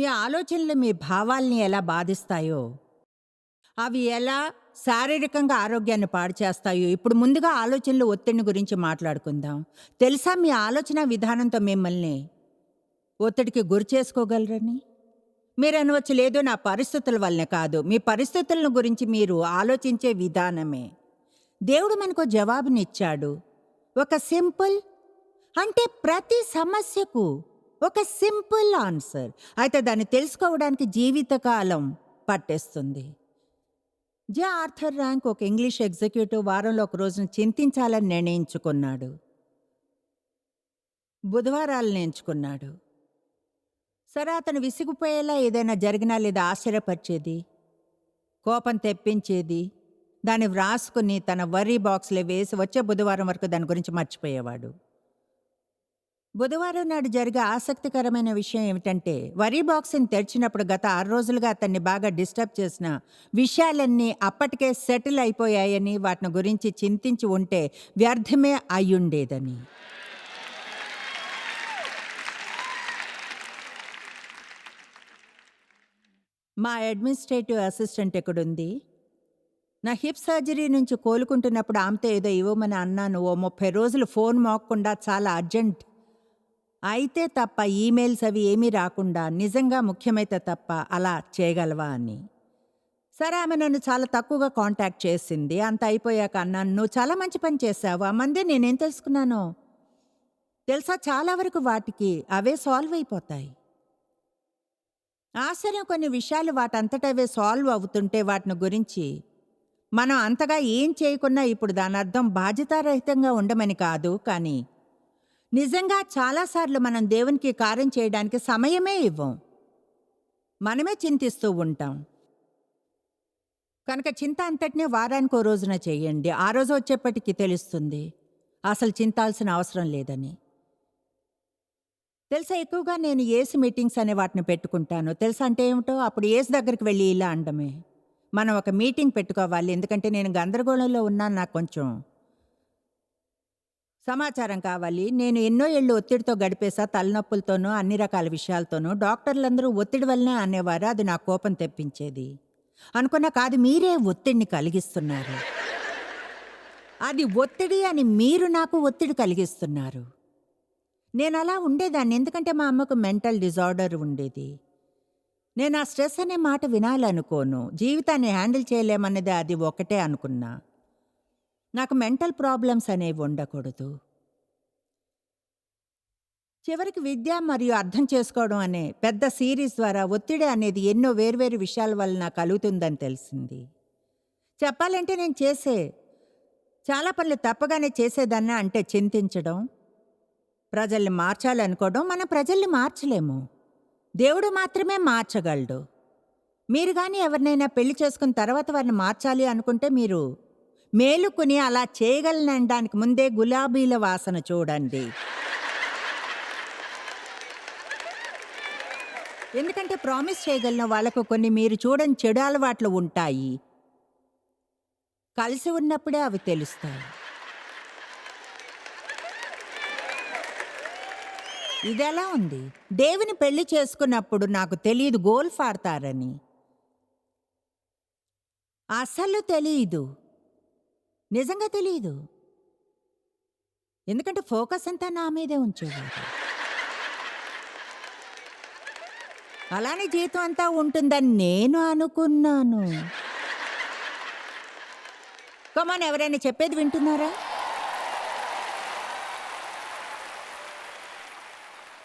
మీ ఆలోచనలు మీ భావాల్ని ఎలా బాధిస్తాయో? అవి ఎలా శారీరకంగా ఆరోగ్యాన్ని పాడు చేస్తాయో? ఇప్పుడు ముందుగా ఆలోచనలు ఒత్తిడిని గురించి మాట్లాడుకుందాం. తెలుసా మీ ఆలోచన విధానంతో మిమ్మల్ని ఒత్తిడికి గురి చేసుకోగలరని? మీరు అనవచ్చు లేదు నా పరిస్థితుల వల్లనే కాదు. మీ పరిస్థితులను గురించి మీరు ఆలోచించే విధానమే. దేవుడు మనకు జవాబునిచ్చాడు. ఒక సింపుల్ అంటే ప్రతి సమస్యకు ఒక సింపుల్ ఆన్సర్. అయితే దాన్ని తెలుసుకోవడానికి జీవితకాలం పట్టేస్తుంది. జే ఆర్థర్ ర్యాంక్ ఒక ఇంగ్లీష్ ఎగ్జిక్యూటివ్ వారంలో ఒక రోజున చింతించాలని నిర్ణయించుకున్నాడు. బుధవారాలను ఎంచుకున్నాడు. సరే అతను విసిగిపోయేలా ఏదైనా జరిగినా లేదా ఆశ్చర్యపరిచేది? కోపం తెప్పించేది? దాన్ని వ్రాసుకుని తన వర్రీ బాక్స్లో వేసి వచ్చే బుధవారం వరకు దాని గురించి మర్చిపోయేవాడు. బుధవారం నాడు జరిగే ఆసక్తికరమైన విషయం ఏమిటంటే వరీ బాక్స్ని తెరిచినప్పుడు గత ఆరు రోజులుగా అతన్ని బాగా డిస్టర్బ్ చేసిన విషయాలన్నీ అప్పటికే సెటిల్ అయిపోయాయని వాటిని గురించి చింతించి ఉంటే వ్యర్థమే అయ్యుండేదని. మా అడ్మినిస్ట్రేటివ్ అసిస్టెంట్ ఎక్కడుంది? నా హిప్ సర్జరీ నుంచి కోలుకుంటున్నప్పుడు ఆమెతో ఏదో ఇవ్వమని అన్నాను. ఓ ముప్పై రోజులు ఫోన్ మోగకుండా చాలా అర్జెంట్ అయితే తప్ప ఈమెయిల్స్ అవి ఏమీ రాకుండా నిజంగా ముఖ్యమైతే తప్ప అలా చేయగలవా అని. సరే ఆమె నన్ను చాలా తక్కువగా కాంటాక్ట్ చేసింది. అంత అయిపోయాక అన్నాను నువ్వు చాలా మంచి పని చేసావు ఆ మందే నేనేం తెలుసుకున్నాను? తెలుసా? చాలా వరకు వాటికి అవే సాల్వ్ అయిపోతాయి. ఆశ్చర్యం కొన్ని విషయాలు వాటంతటవే సాల్వ్ అవుతుంటే వాటిని గురించి మనం అంతగా ఏం చేయకున్నా ఇప్పుడు దాని అర్థం బాధ్యతారహితంగా ఉండమని కాదు. కానీ నిజంగా చాలాసార్లు మనం దేవునికి కార్యం చేయడానికి సమయమే ఇవ్వం. మనమే చింతిస్తూ ఉంటాం. కనుక చింత అంతటినే వారానికి ఓ రోజున చేయండి. ఆ రోజు వచ్చేప్పటికి తెలుస్తుంది. అసలు చింతాల్సిన అవసరం లేదని. తెలుసా ఎక్కువగా నేను ఏసు మీటింగ్స్ అనే వాటిని పెట్టుకుంటాను. తెలుసా అంటే ఏమిటో? అప్పుడు ఏసు దగ్గరికి వెళ్ళి ఇలా అండమే. మనం ఒక మీటింగ్ పెట్టుకోవాలి. ఎందుకంటే నేను గందరగోళంలో ఉన్నాను నాకు కొంచెం. సమాచారం కావాలి. నేను ఎన్నో ఏళ్ళు ఒత్తిడితో గడిపేసా తలనొప్పులతోనూ అన్ని రకాల విషయాలతోనూ. డాక్టర్లందరూ ఒత్తిడి వల్లనే అనేవారు అది నా కోపం తెప్పించేది. అనుకున్నా కాదు మీరే ఒత్తిడిని కలిగిస్తున్నారు. అది ఒత్తిడి అని మీరు నాకు ఒత్తిడి కలిగిస్తున్నారు. నేను అలా ఉండేదాన్ని ఎందుకంటే మా అమ్మకు మెంటల్ డిజార్డర్ ఉండేది. నేను ఆ స్ట్రెస్ అనే మాట వినాలనుకోను. జీవితాన్ని హ్యాండిల్ చేయలేమన్నది అది ఒకటే అనుకున్నా. నాకు మెంటల్ ప్రాబ్లమ్స్ అనేవి ఉండకూడదు. చివరికి విద్య మరియు అర్థం చేసుకోవడం అనే పెద్ద సిరీస్ ద్వారా ఒత్తిడి అనేది ఎన్నో వేర్వేరు విషయాల వల్ల నాకు కలుగుతుందని తెలిసింది. చెప్పాలంటే నేను చేసే చాలా పనులు తప్పగానే చేసేదాన్ని అంటే చింతించడం ప్రజల్ని మార్చాలనుకోవడం మనం ప్రజల్ని మార్చలేము. దేవుడు మాత్రమే మార్చగలడు. మీరు కానీ ఎవరినైనా పెళ్ళి చేసుకున్న తర్వాత వారిని మార్చాలి అనుకుంటే మీరు మేలుకుని అలా చేయగలనడానికి ముందే గులాబీల వాసన చూడండి. ఎందుకంటే ప్రామిస్ చేయగలిగిన వాళ్ళకు కొన్ని మీరు చూడని చెడు అలవాట్లు ఉంటాయి. కలిసి ఉన్నప్పుడే అవి తెలుస్తాయి. ఇది ఎలా ఉంది? దేవుని పెళ్ళి చేసుకున్నప్పుడు నాకు తెలియదు గోల్ఫ్ ఆడతారని అసలు తెలియదు నిజంగా తెలియదు ఎందుకంటే ఫోకస్ అంతా నా మీదే ఉంచేవారు. అలానే జీతం అంతా ఉంటుందని నేను అనుకున్నాను. కమాన్ ఎవరైనా చెప్పేది వింటున్నారా?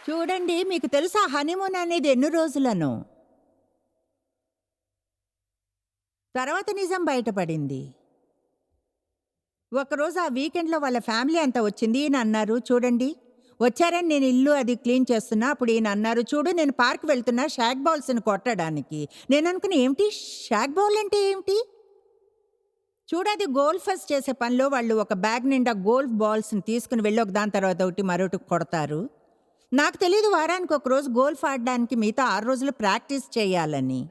చూడండి మీకు తెలుసా హనీమూన్ అనేది ఎన్ని రోజులను? తర్వాత నిజం బయటపడింది. ఒకరోజు ఆ వీకెండ్లో వాళ్ళ ఫ్యామిలీ అంతా వచ్చింది. ఈయన అన్నారు చూడండి వచ్చారని నేను ఇల్లు అది క్లీన్ చేస్తున్నా. అప్పుడు ఈయన అన్నారు చూడు నేను పార్క్ వెళ్తున్నా షాక్ బాల్స్ని కొట్టడానికి. నేను అనుకుని ఏమిటి? షాక్ బాల్ అంటే ఏమిటి? చూడు అది గోల్ఫర్స్ చేసే పనిలో వాళ్ళు ఒక బ్యాగ్ నిండా గోల్ఫ్ బాల్స్ని తీసుకుని వెళ్ళి ఒక దాని తర్వాత ఒకటి మరొకటి కొడతారు. నాకు తెలియదు వారానికి ఒక రోజు గోల్ఫ్ ఆడడానికి మిగతా ఆరు రోజులు ప్రాక్టీస్ చేయాలని.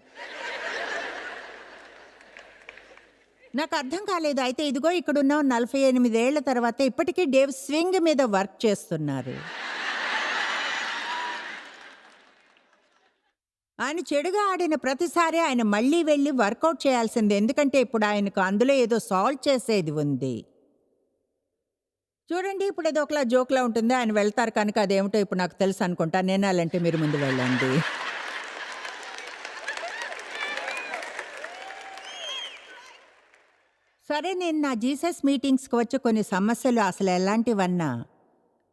నాకు అర్థం కాలేదు. అయితే ఇదిగో ఇక్కడున్న నలభై ఎనిమిదేళ్ళ తర్వాత ఇప్పటికీ డేవ్ స్వింగ్ మీద వర్క్ చేస్తున్నారు. ఆయన చెడుగా ఆడిన ప్రతిసారి ఆయన మళ్ళీ వెళ్ళి వర్కౌట్ చేయాల్సింది. ఎందుకంటే ఇప్పుడు ఆయనకు అందులో ఏదో సాల్వ్ చేసేది ఉంది. చూడండి ఇప్పుడు ఏదో ఒకలా జోక్లా ఉంటుంది. ఆయన వెళ్తారు కనుక అదేమిటో ఇప్పుడు నాకు తెలుసు అనుకుంటా. నేను అలాంటి మీరు ముందు వెళ్ళండి. సరే నేను నా జీసస్ మీటింగ్స్కి వచ్చి కొన్ని సమస్యలు అసలు ఎలాంటివన్నా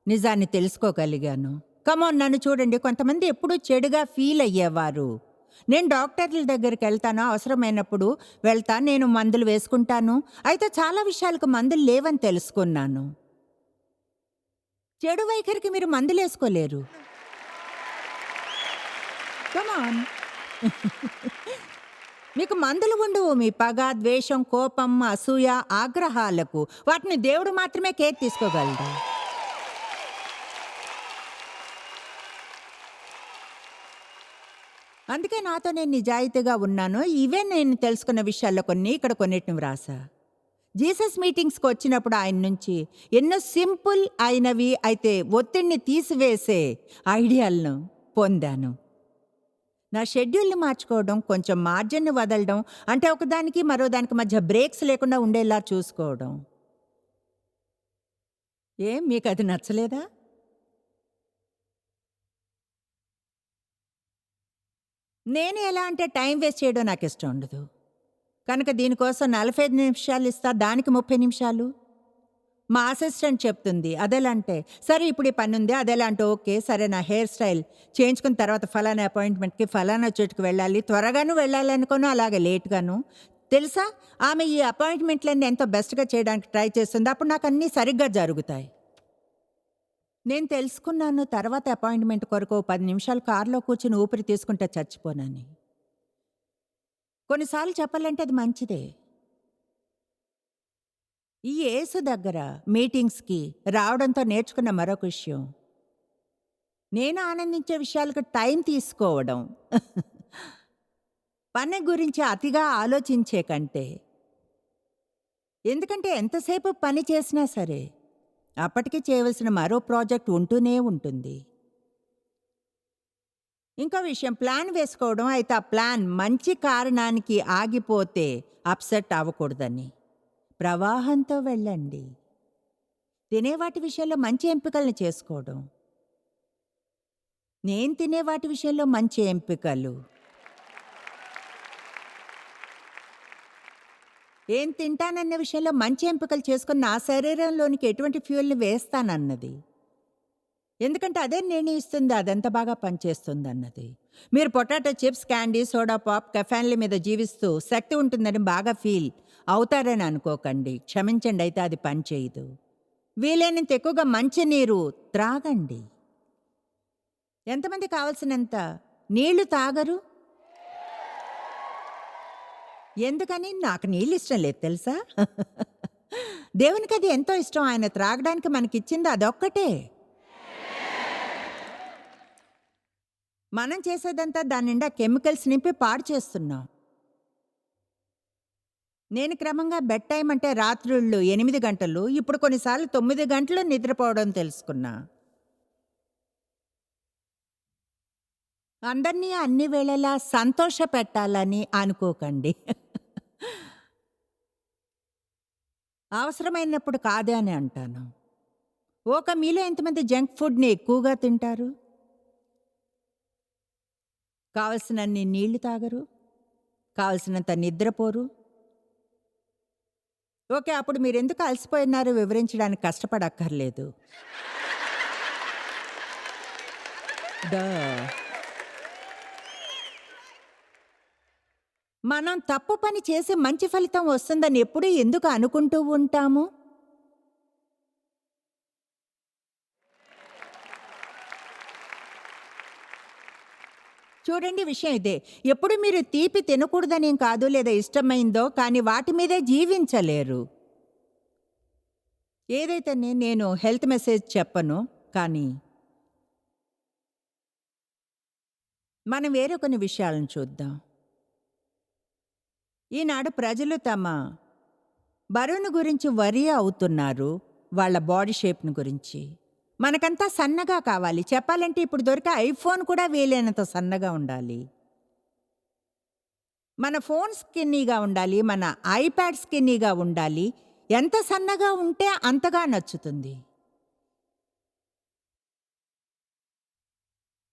నిజాన్ని తెలుసుకోగలిగాను. కమోన్ నన్ను చూడండి. కొంతమంది ఎప్పుడూ చెడుగా ఫీల్ అయ్యేవారు. నేను డాక్టర్ల దగ్గరికి వెళ్తాను. అవసరమైనప్పుడు వెళ్తా. నేను మందులు వేసుకుంటాను. అయితే చాలా విషయాలకు మందులు లేవని తెలుసుకున్నాను. చెడు వైఖరికి మీరు మందులు వేసుకోలేరు కమాన్ మీకు మందులు ఉండవు. మీ పగ ద్వేషం కోపం అసూయ ఆగ్రహాలకు వాటిని దేవుడు మాత్రమే కేర్ తీసుకోగలడు. అందుకే నాతో నేను నిజాయితీగా ఉన్నాను. ఇవే నేను తెలుసుకున్న విషయాల్లో కొన్ని ఇక్కడ కొన్నిటిని వ్రాసా. జీసస్ మీటింగ్స్కి వచ్చినప్పుడు ఆయన నుంచి ఎన్నో సింపుల్ అయినవి అయితే ఒత్తిడిని తీసివేసే ఐడియాలను పొందాను. నా షెడ్యూల్ని మార్చుకోవడం కొంచెం మార్జిన్ని వదలడం అంటే ఒకదానికి మరో దానికి మధ్య బ్రేక్స్ లేకుండా ఉండేలా చూసుకోవడం. ఏం మీకు అది నచ్చలేదా? నేను ఎలా అంటే టైం వేస్ట్ చేయడం నాకు ఇష్టం ఉండదు. కనుక దీనికోసం నలభై ఐదు నిమిషాలు ఇస్తా దానికి ముప్పై నిమిషాలు. మా అసిస్టెంట్ చెప్తుంది అదెలాంటే సరే ఇప్పుడు ఈ పని ఉంది అదెలా అంటే ఓకే సరే నా హెయిర్ స్టైల్ చేయించుకున్న తర్వాత ఫలానా అపాయింట్మెంట్కి ఫలానా చోటుకి వెళ్ళాలి త్వరగాను వెళ్ళాలి అనుకోను అలాగే లేట్గాను. తెలుసా? ఆమె ఈ అపాయింట్మెంట్లన్నీ ఎంతో బెస్ట్గా చేయడానికి ట్రై చేస్తుంది అప్పుడు నాకు అన్నీ సరిగ్గా జరుగుతాయి. నేను తెలుసుకున్నాను తర్వాత అపాయింట్మెంట్ కొరకు పది నిమిషాలు కారులో కూర్చుని ఊపిరి తీసుకుంటే చచ్చిపోనని. కొన్నిసార్లు చెప్పాలంటే అది మంచిదే. ఈ యేసు దగ్గర మీటింగ్స్కి రావడంతో నేర్చుకున్న మరొక విషయం. నేను ఆనందించే విషయాలకు టైం తీసుకోవడం. పని గురించి అతిగా ఆలోచించే కంటే. ఎందుకంటే ఎంతసేపు పని చేసినా సరే అప్పటికి చేయవలసిన మరో ప్రాజెక్ట్ ఉంటూనే ఉంటుంది. ఇంకో విషయం ప్లాన్ వేసుకోవడం అయితే ఆ ప్లాన్ మంచి కారణానికి ఆగిపోతే అప్సెట్ అవ్వకూడదని. ప్రవాహంతో వెళ్ళండి. తినే వాటి విషయంలో మంచి ఎంపికలను చేసుకోవడం. నేను తినే వాటి విషయంలో మంచి ఎంపికలు. ఏం తింటానన్న విషయంలో మంచి ఎంపికలు చేసుకుని నా శరీరంలోనికి ఎటువంటి ఫ్యూల్ని వేస్తానన్నది. ఎందుకంటే అదే నిర్ణయిస్తుంది అదెంత బాగా పనిచేస్తుంది అన్నది మీరు potato chips candy soda pop కెఫాన్ల మీద జీవిస్తూ శక్తి ఉంటుందని బాగా ఫీల్. అవుతారని అనుకోకండి. క్షమించండి అయితే అది పనిచేయదు వీలైనంత ఎక్కువగా మంచినీరు త్రాగండి. ఎంతమంది కావలసినంత నీళ్ళు తాగరు? ఎందుకని? నాకు నీళ్ళు ఇష్టం లేదు తెలుసా? దేవునికి అది ఎంతో ఇష్టం. ఆయన త్రాగడానికి మనకిచ్చింది అదొక్కటే. మనం చేసేదంతా దాని నిండా కెమికల్స్ నింపి పాడు చేస్తున్నాం. నేను క్రమంగా బెడ్ టైం అంటే రాత్రుళ్ళు ఎనిమిది గంటలు ఇప్పుడు కొన్నిసార్లు తొమ్మిది గంటలు నిద్రపోవడం తెలుసుకున్నా. అందరినీ అన్ని వేళలా సంతోష పెట్టాలని అనుకోకండి. అవసరమైనప్పుడు కాదే అని అంటాను. ఒక మీలో ఎంతమంది జంక్ ఫుడ్ని ఎక్కువగా తింటారు? కావలసినన్ని నీళ్ళు తాగరు? కావలసినంత నిద్రపోరు ఓకే అప్పుడు మీరు ఎందుకు అలసిపోయినారో వివరించడానికి కష్టపడక్కర్లేదు. మనం తప్పు పని చేసి మంచి ఫలితం వస్తుందని ఎప్పుడూ ఎందుకు అనుకుంటూ ఉంటాము? చూడండి విషయం ఇదే. ఎప్పుడు మీరు తీపి తినకూడదనేం కాదు లేదా ఇష్టమైందో కానీ వాటి మీదే జీవించలేరు. ఏదైతే నేను హెల్త్ మెసేజ్ చెప్పను కానీ మనం వేరే కొన్ని విషయాలను చూద్దాం. ఈనాడు ప్రజలు తమ బరువును గురించి వరి అవుతున్నారు వాళ్ళ బాడీ షేప్ను గురించి. మనకంతా సన్నగా కావాలి. చెప్పాలంటే ఇప్పుడు దొరికే ఐఫోన్ కూడా వీలైనంత సన్నగా ఉండాలి. మన ఫోన్ స్కిన్నీగా ఉండాలి. మన ఐప్యాడ్ స్కిన్నీగా ఉండాలి. ఎంత సన్నగా ఉంటే అంతగా నచ్చుతుంది.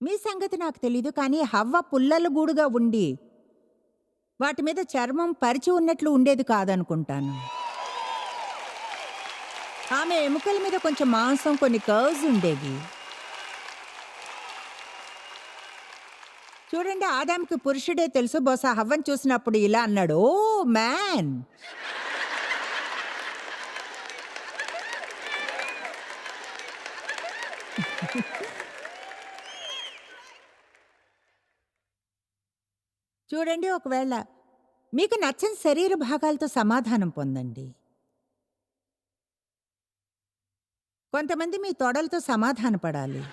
మీ సంగతి నాకు తెలీదు కానీ హవ్వ పుల్లలు గూడుగా ఉండి వాటి మీద చర్మం పరిచి ఉన్నట్లు ఉండేది కాదనుకుంటాను. ఆమె ఎముకల మీద కొంచెం మాంసం కొన్ని కర్వ్స్ ఉండేవి. చూడండి ఆదాంకి పురుషుడే తెలుసు బహుశా హవ్వని చూసినప్పుడు ఇలా అన్నాడు. Oh man! చూడండి ఒకవేళ మీకు నచ్చని శరీర భాగాలతో సమాధానం పొందండి. కొంతమంది మీ తొడలతో సమాధానపడాలి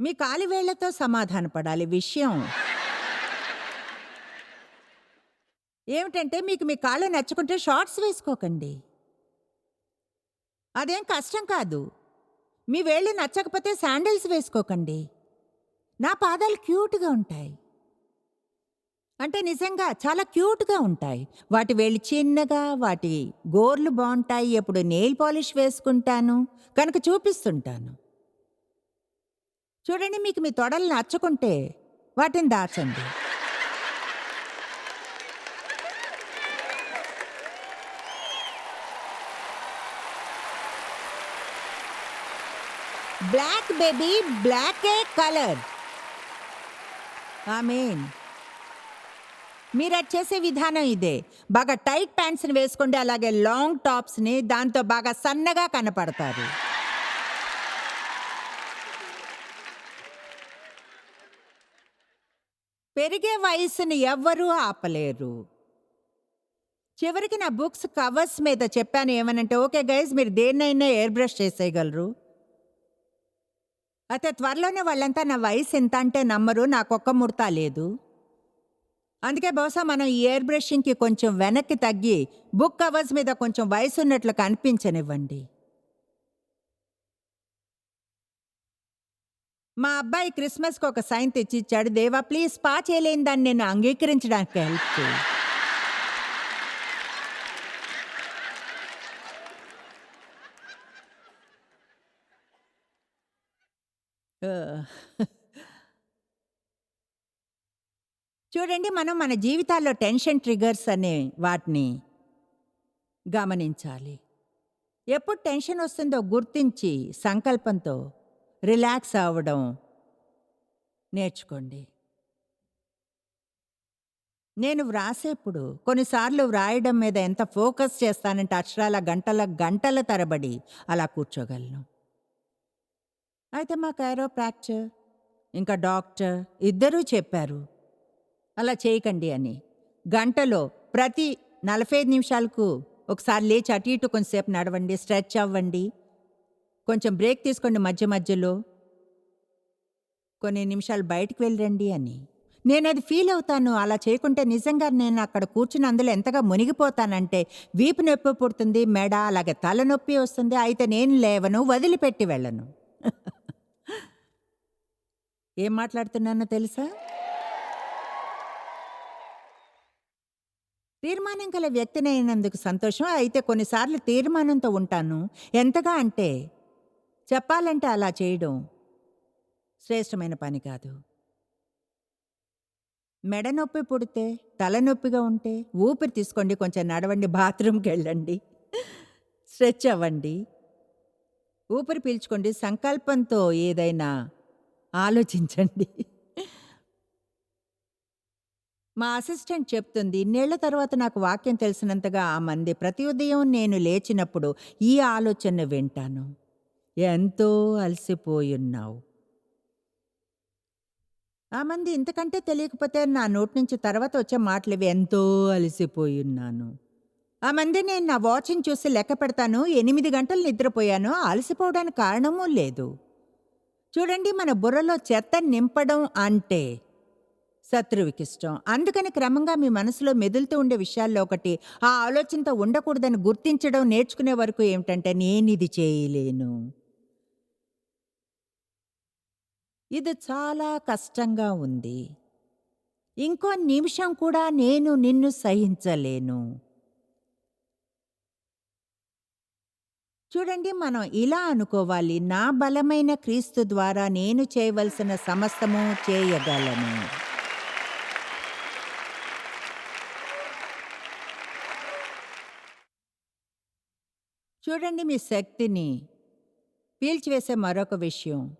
మీ కాలివేళ్ళతో సమాధానపడాలి విషయం. ఏమిటంటే మీకు మీ కాళ్ళు నచ్చుకుంటే షార్ట్స్ వేసుకోకండి. అదేం కష్టం కాదు. మీ వేళ్ళు నచ్చకపోతే శాండిల్స్ వేసుకోకండి. నా పాదాలు క్యూట్గా ఉంటాయి. అంటే నిజంగా చాలా క్యూట్గా ఉంటాయి. వాటి వేళ్ళు చిన్నగా వాటి గోర్లు బాగుంటాయి. ఎప్పుడు నెయిల్ పాలిష్ వేసుకుంటాను కనుక చూపిస్తుంటాను. చూడండి మీకు మీ తొడలు నచ్చుకుంటే వాటిని దాచండి. బ్లాక్ బేబీ బ్లాకే కలర్. ఐ మీన్ మీరు అది చేసే విధానం ఇదే. బాగా టైట్ ప్యాంట్స్ని వేసుకోండి అలాగే లాంగ్ టాప్స్ని దాంతో బాగా సన్నగా కనపడతారు. పెరిగే వయసుని ఎవ్వరూ ఆపలేరు. చివరికి నా బుక్స్ కవర్స్ మీద చెప్పాను ఏమనంటే ఓకే గైజ్ మీరు దేన్నైనా ఎయిర్ బ్రష్ చేసేయగలరు. అయితే త్వరలోనే వాళ్ళంతా నా వయసు ఎంత అంటే నమ్మరు నాకొక్క ముడత లేదు. అందుకే బహుశా మనం ఈ ఎయిర్ బ్రషింగ్కి కొంచెం వెనక్కి తగ్గి బుక్ కవర్స్ మీద కొంచెం వయసు ఉన్నట్లు కనిపించనివ్వండి. మా అబ్బాయి క్రిస్మస్కి ఒక సైన్ తెచ్చి ఇచ్చాడు దేవా ప్లీజ్ స్పా చేయలేని దాన్ని నేను అంగీకరించడానికి హెల్ప్ చేయి. చూడండి మనం మన జీవితాల్లో టెన్షన్ ట్రిగర్స్ అనే వాటిని గమనించాలి. ఎప్పుడు టెన్షన్ వస్తుందో గుర్తించి సంకల్పంతో రిలాక్స్ అవ్వడం నేర్చుకోండి. నేను వ్రాసేప్పుడు కొన్నిసార్లు వ్రాయడం మీద ఎంత ఫోకస్ చేస్తానంటే అక్షరాల గంటల గంటల తరబడి అలా కూర్చోగలను. అయితే మా కైరోప్రాక్చర్ ఇంకా డాక్టర్ ఇద్దరూ చెప్పారు. అలా చేయకండి అని. గంటలో ప్రతి నలభై ఐదు నిమిషాలకు ఒకసారి లేచి అటు ఇటు కొంచెంసేపు నడవండి స్ట్రెచ్ అవ్వండి. కొంచెం బ్రేక్ తీసుకోండి మధ్య మధ్యలో. కొన్ని నిమిషాలు బయటికి వెళ్ళండి అని. నేను అది ఫీల్ అవుతాను. అలా చేయకుంటే నిజంగా నేను అక్కడ కూర్చుని అందులో ఎంతగా మునిగిపోతానంటే వీపు నొప్పి పుడుతుంది మెడ అలాగే తలనొప్పి వస్తుంది. అయితే నేను లేవను వదిలిపెట్టి వెళ్ళను. ఏం మాట్లాడుతున్నానో తెలుసా? తీర్మానం గల వ్యక్తినైనందుకు సంతోషం అయితే కొన్నిసార్లు తీర్మానంతో ఉంటాను. ఎంతగా అంటే చెప్పాలంటే అలా చేయడం శ్రేష్టమైన పని కాదు. మెడ నొప్పి పుడితే తలనొప్పిగా ఉంటే ఊపిరి తీసుకోండి కొంచెం నడవండి బాత్రూమ్కి వెళ్ళండి స్ట్రెచ్ అవ్వండి ఊపిరి పీల్చుకోండి సంకల్పంతో ఏదైనా ఆలోచించండి. మా అసిస్టెంట్ చెప్తుంది ఇన్నేళ్ళ తర్వాత నాకు వాక్యం తెలిసినంతగా ఆ మంది ప్రతి ఉదయం నేను లేచినప్పుడు ఈ ఆలోచన వింటాను. ఎంతో అలసిపోయున్నావు. ఆ మంది ఇంతకంటే తెలియకపోతే నా నోటి నుంచి తర్వాత వచ్చే మాటలు ఇవి ఎంతో అలసిపోయున్నాను. ఆ మంది నేను నా వాచ్ని చూసి లెక్క పెడతాను ఎనిమిది గంటలు నిద్రపోయాను అలసిపోవడానికి కారణమూ లేదు. చూడండి మన బుర్రలో చెత్త నింపడం అంటే శత్రువుకిష్టం అందుకని క్రమంగా మీ మనసులో మెదులుతూ ఉండే విషయాల్లో ఒకటి ఆ ఆలోచనతో ఉండకూడదని గుర్తించడం నేర్చుకునే వరకు ఏమిటంటే నేను ఇది చేయలేను. ఇది చాలా కష్టంగా ఉంది. ఇంకో నిమిషం కూడా నేను నిన్ను సహించలేను. చూడండి మనం ఇలా అనుకోవాలి నా బలమైన క్రీస్తు ద్వారా నేను చేయవలసిన సమస్తము చేయగలను. చూడండి మీ శక్తిని. పీల్చివేసే మరొక విషయం.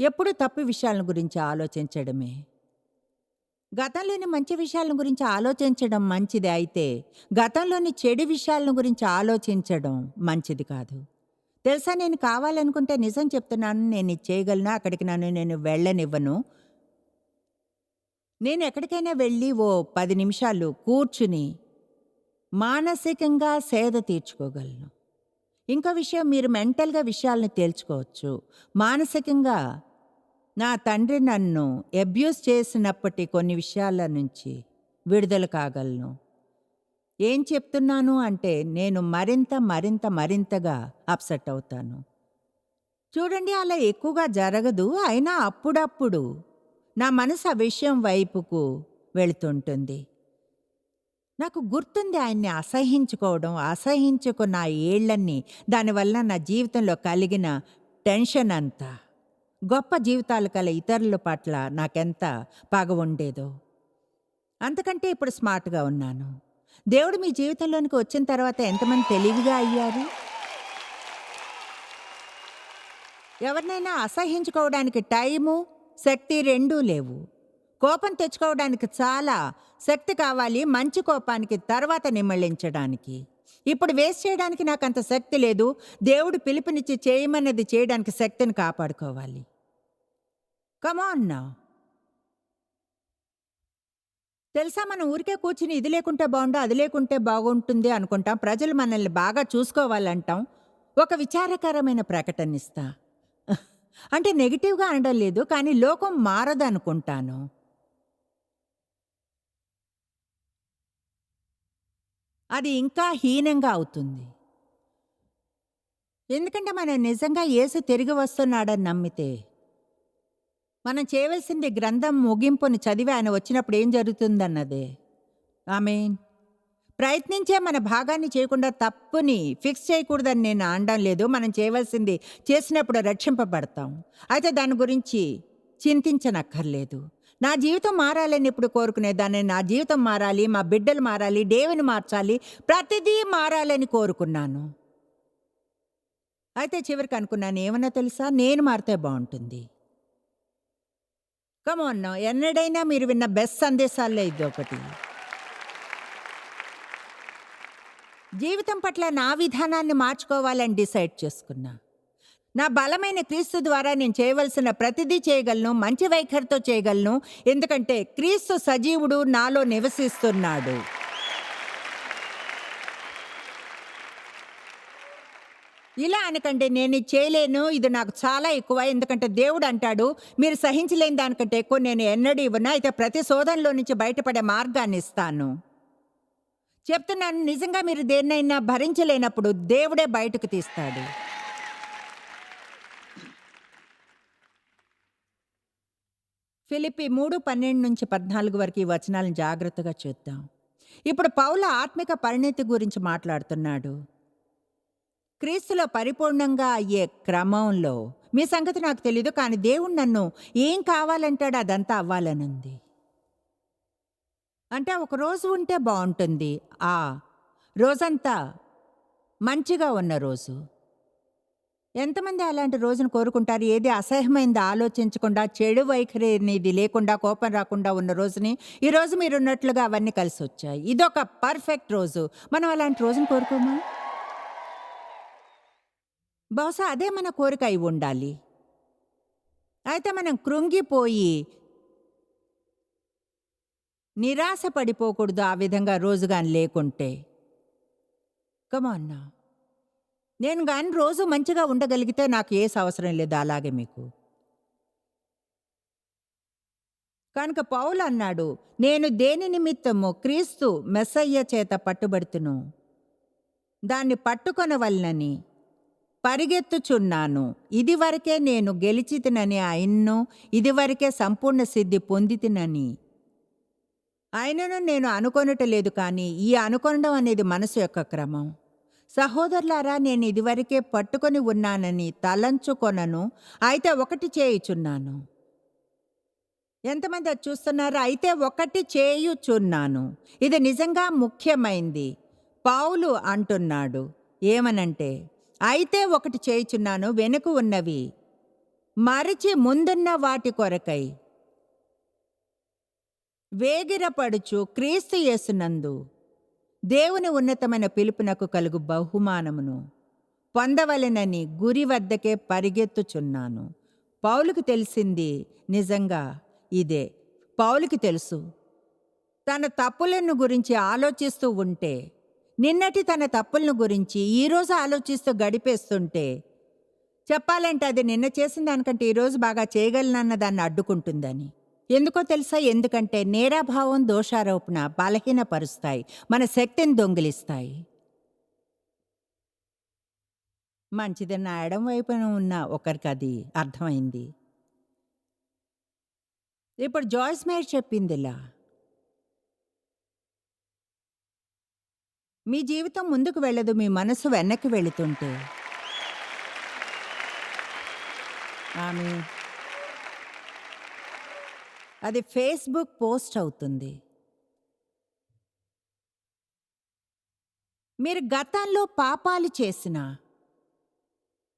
ఎప్పుడూ తప్పు విషయాల గురించి ఆలోచించడమే. గతంలోని మంచి విషయాల గురించి ఆలోచించడం మంచిది అయితే గతంలోని చెడు విషయాల గురించి ఆలోచించడం మంచిది కాదు. తెలుసా నేను కావాలనుకుంటే నిజం చెప్తున్నాను నేను ఇది చేయగలను అక్కడికి నన్ను నేను వెళ్ళనివ్వను. నేను ఎక్కడికైనా వెళ్ళి ఓ పది నిమిషాలు కూర్చుని మానసికంగా సేద తీర్చుకోగలను. ఇంకో విషయం మీరు మెంటల్గా విషయాలను తేల్చుకోవచ్చు. మానసికంగా నా తండ్రి నన్ను అబ్యూస్ చేసినప్పటి కొన్ని విషయాల నుంచి విడుదల కాగలను. ఏం చెప్తున్నాను అంటే నేను మరింత మరింత మరింతగా అప్సెట్ అవుతాను. చూడండి అలా ఎక్కువగా జరగదు అయినా అప్పుడప్పుడు నా మనసు ఆ విషయం వైపుకు వెళుతుంటుంది. నాకు గుర్తుంది ఆయన్ని అసహించుకోవడం అసహించుకున్న ఆ ఏళ్ళన్నీ దానివల్ల నా జీవితంలో కలిగిన టెన్షన్ అంతా. గొప్ప జీవితాలు కల ఇతరుల పట్ల నాకెంత పగ ఉండేదో. అంతకంటే ఇప్పుడు స్మార్ట్గా ఉన్నాను. దేవుడు మీ జీవితంలోనికి వచ్చిన తర్వాత ఎంతమంది తెలివిగా అయ్యారు? ఎవరినైనా అసహించుకోవడానికి టైము శక్తి రెండూ లేవు. కోపం తెచ్చుకోవడానికి చాలా శక్తి కావాలి మంచి కోపానికి తర్వాత నిమ్మళించడానికి ఇప్పుడు వేస్ట్ చేయడానికి నాకు అంత శక్తి లేదు. దేవుడు పిలుపునిచ్చి చేయమన్నది చేయడానికి శక్తిని కాపాడుకోవాలి. కమాన్ నా తెలుసా మనం ఊరికే కూర్చుని ఇది లేకుంటే బాగుండు అది లేకుంటే బాగుంటుంది అనుకుంటాం. ప్రజలు మనల్ని బాగా చూసుకోవాలంటాం. ఒక విచారకరమైన ప్రకటన ఇస్తా అంటే నెగిటివ్గా అనడం లేదు కానీ లోకం మారదనుకుంటాను. అది ఇంకా హీనంగా అవుతుంది. ఎందుకంటే మనం నిజంగా యేసు తిరిగి వస్తున్నాడని నమ్మితే మనం చేయవలసింది గ్రంథం ముగింపుని చదివి ఆయన వచ్చినప్పుడు ఏం జరుగుతుందన్నదే. ఆమెన్. ప్రయత్నించే మన భాగాన్ని చేయకుండా తప్పుని ఫిక్స్ చేయకూడదని నేను అనడం లేదు. మనం చేయవలసింది చేసినప్పుడు రక్షింపబడతాం. అయితే దాని గురించి చింతించనక్కర్లేదు. నా జీవితం మారాలని ఇప్పుడు కోరుకునేదాన్ని నా జీవితం మారాలి మా బిడ్డలు మారాలి దేవుని మార్చాలి ప్రతిదీ మారాలని కోరుకున్నాను. అయితే చివరికి అనుకున్నాను ఏమన్నా తెలుసా? నేను మారితే బాగుంటుంది. కమోన్ ఎన్నడైనా మీరు విన్న బెస్ట్ సందేశాల్లో ఇది ఒకటి జీవితం పట్ల నా విధానాన్ని మార్చుకోవాలని డిసైడ్ చేసుకున్నా. నా బలమైన క్రీస్తు ద్వారా నేను చేయవలసిన ప్రతిదీ చేయగలను మంచి వైఖరితో చేయగలను. ఎందుకంటే క్రీస్తు సజీవుడు నాలో నివసిస్తున్నాడు. ఇలా అనకంటే నేను చేయలేను ఇది నాకు చాలా ఎక్కువ ఎందుకంటే దేవుడు అంటాడు మీరు సహించలేని దానికంటే ఎక్కువ నేను ఎన్నడూ ఇవ్వను అయితే ప్రతి శోధనలో నుంచి బయటపడే మార్గాన్ని ఇస్తాను. చెప్తున్నాను నిజంగా మీరు దేన్నైనా భరించలేనప్పుడు దేవుడే బయటకు తీస్తాడు. ఫిలిపి మూడు పన్నెండు నుంచి పద్నాలుగు వరకు ఈ వచనాలను జాగ్రత్తగా చూద్దాం. ఇప్పుడు పౌల ఆత్మిక పరిణితి గురించి మాట్లాడుతున్నాడు. క్రీస్తులో పరిపూర్ణంగా అయ్యే క్రమంలో మీ సంగతి నాకు తెలీదు కానీ దేవుడు నన్ను ఏం కావాలంటాడు అదంతా అవ్వాలనుంది. అంటే ఒక రోజు ఉంటే బాగుంటుంది. ఆ రోజంతా మంచిగా ఉన్న రోజు. ఎంతమంది అలాంటి రోజును కోరుకుంటారు? ఏది అసహ్యమైంది? ఆలోచించకుండా చెడు వైఖరి అనేది లేకుండా కోపం రాకుండా ఉన్న రోజుని ఈ రోజు మీరు ఉన్నట్లుగా అవన్నీ కలిసి వచ్చాయి. ఇదొక పర్ఫెక్ట్ రోజు. మనం అలాంటి రోజును కోరుకోమా? బహుశా అదే మన కోరిక అయి ఉండాలి. అయితే మనం కృంగిపోయి నిరాశ పడిపోకూడదు ఆ విధంగా రోజుగాని లేకుంటే. కమన్నా నేను కానీ రోజు మంచిగా ఉండగలిగితే నాకు ఏ అవసరం లేదు అలాగే మీకు. కనుక పౌలు అన్నాడు నేను దేని నిమిత్తము క్రీస్తు మెస్సయ్య చేత పట్టుబడుతును. దాన్ని పట్టుకొనవలనని పరిగెత్తుచున్నాను. ఇదివరకే నేను గెలిచితినని ఆయన్ను ఇదివరకే సంపూర్ణ సిద్ధి పొందితినని. ఆయనను నేను అనుకొనుట లేదు కానీ ఈ అనుకొనడం అనేది మనసు యొక్క క్రమం. సహోదరులారా నేను ఇదివరకే పట్టుకొని ఉన్నానని తలంచుకొనను అయితే ఒకటి చేయుచున్నాను. ఎంతమంది అది చూస్తున్నారు? అయితే ఒకటి చేయుచున్నాను. ఇది నిజంగా ముఖ్యమైంది. పావులు అంటున్నాడు ఏమనంటే అయితే ఒకటి చేయుచున్నాను వెనుక ఉన్నవి మరచి ముందున్న వాటి కొరకై వేగిరపడుచు క్రీస్తు యేసునందు దేవుని ఉన్నతమైన పిలుపునకు కలుగు బహుమానమును పొందవలెనని గురి వద్దకే పరిగెత్తుచున్నాను. పౌలుకు తెలిసింది నిజంగా ఇదే. పౌలుకి తెలుసు తన తప్పులను గురించి ఆలోచిస్తూ ఉంటే నిన్నటి తన తప్పులను గురించి ఈరోజు ఆలోచిస్తూ గడిపేస్తుంటే చెప్పాలంటే అది నిన్న చేసిన దానికంటే ఈరోజు బాగా చేయగలనన్న దాన్ని అడ్డుకుంటుందని. ఎందుకో తెలుసా? ఎందుకంటే నేరాభావం దోషారోపణ బలహీనపరుస్తాయి. మన శక్తిని దొంగిలిస్తాయి. మంచిది నా ఎడం వైపున ఉన్న ఒకరికి అది అర్థమైంది. ఇప్పుడు జాయిస్ మేర్ చెప్పింది ఇలా మీ జీవితం ముందుకు వెళ్ళదు మీ మనసు వెనక్కి వెళుతుంటే. ఆమె అది ఫేస్బుక్ పోస్ట్ అవుతుంది. మీరు గతంలో పాపాలు చేసిన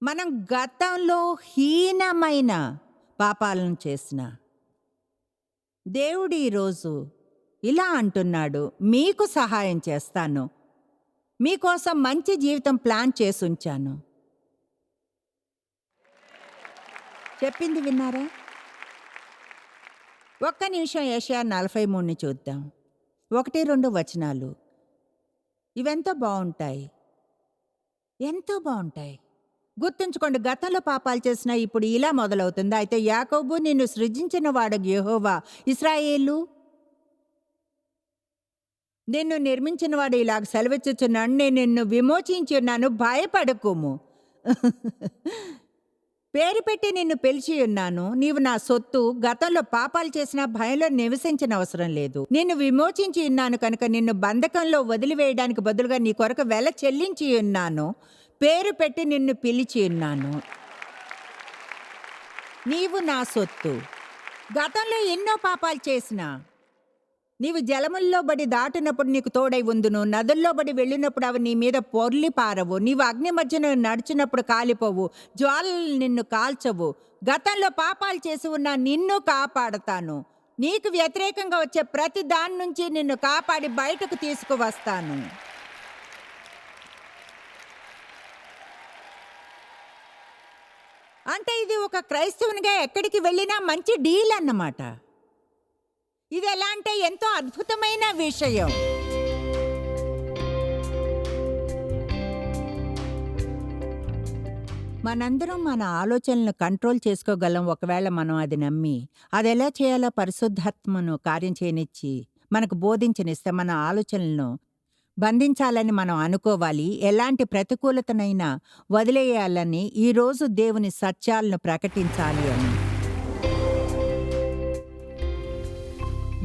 మనం గతంలో హీనమైన పాపాలను చేసిన దేవుడు ఈరోజు ఇలా అంటున్నాడు మీకు సహాయం చేస్తాను. మీకోసం మంచి జీవితం ప్లాన్ చేసి ఉంచాను. చెప్పింది విన్నారా? ఒక్క నిమిషం ఏషియా నలభై మూడుని చూద్దాం. ఒకటి రెండు వచనాలు. ఇవెంతో బాగుంటాయి ఎంతో బాగుంటాయి గుర్తుంచుకోండి గతంలో పాపాలు చేసిన ఇప్పుడు ఇలా మొదలవుతుంది. అయితే యాకోబు నిన్ను సృజించిన వాడు యహోవా. ఇస్రాయేలు నిన్ను నిర్మించిన వాడు ఇలాగ సెలవిచ్చుచున్నాను నేను నిన్ను విమోచించి ఉన్నాను. భయపడకుము. పేరు పెట్టి నిన్ను పిలిచి ఉన్నాను. నీవు నా సొత్తు గతంలో పాపాలు చేసిన భయంలో నివసించిన అవసరం లేదు. నిన్ను విమోచించి ఉన్నాను కనుక నిన్ను బంధకంలో వదిలివేయడానికి బదులుగా నీ కొరకు వెల చెల్లించి ఉన్నాను. పేరు పెట్టి నిన్ను పిలిచి ఉన్నాను. నీవు నా సొత్తు. గతంలో ఎన్నో పాపాలు చేసినా నీవు జలముల్లో బడి దాటినప్పుడు నీకు తోడై ఉందును. నదుల్లో బడి వెళ్ళినప్పుడు అవి నీ మీద పొర్లి పారవు. నీవు అగ్ని మధ్యన నడిచినప్పుడు కాలిపోవు. జ్వాలలు నిన్ను కాల్చవు. గతంలో పాపాలు చేసి ఉన్న నిన్ను కాపాడతాను. నీకు వ్యతిరేకంగా వచ్చే ప్రతి దాని నుంచి నిన్ను కాపాడి బయటకు తీసుకువస్తాను. అంటే ఇది ఒక క్రైస్తవునిగా ఎక్కడికి వెళ్ళినా మంచి డీల్ అన్నమాట. ఇది ఎలా అంటే ఎంతో అద్భుతమైన విషయం. మనందరం మన ఆలోచనలను కంట్రోల్ చేసుకోగలం ఒకవేళ మనం అది నమ్మి అది ఎలా చేయాలో పరిశుద్ధాత్మను కార్యం చేయనిచ్చి మనకు బోధించనిస్తే మన ఆలోచనలను బంధించాలని మనం అనుకోవాలి. ఎలాంటి ప్రతికూలతనైనా వదిలేయాలని ఈరోజు దేవుని సత్యాలను ప్రకటించాలి అని.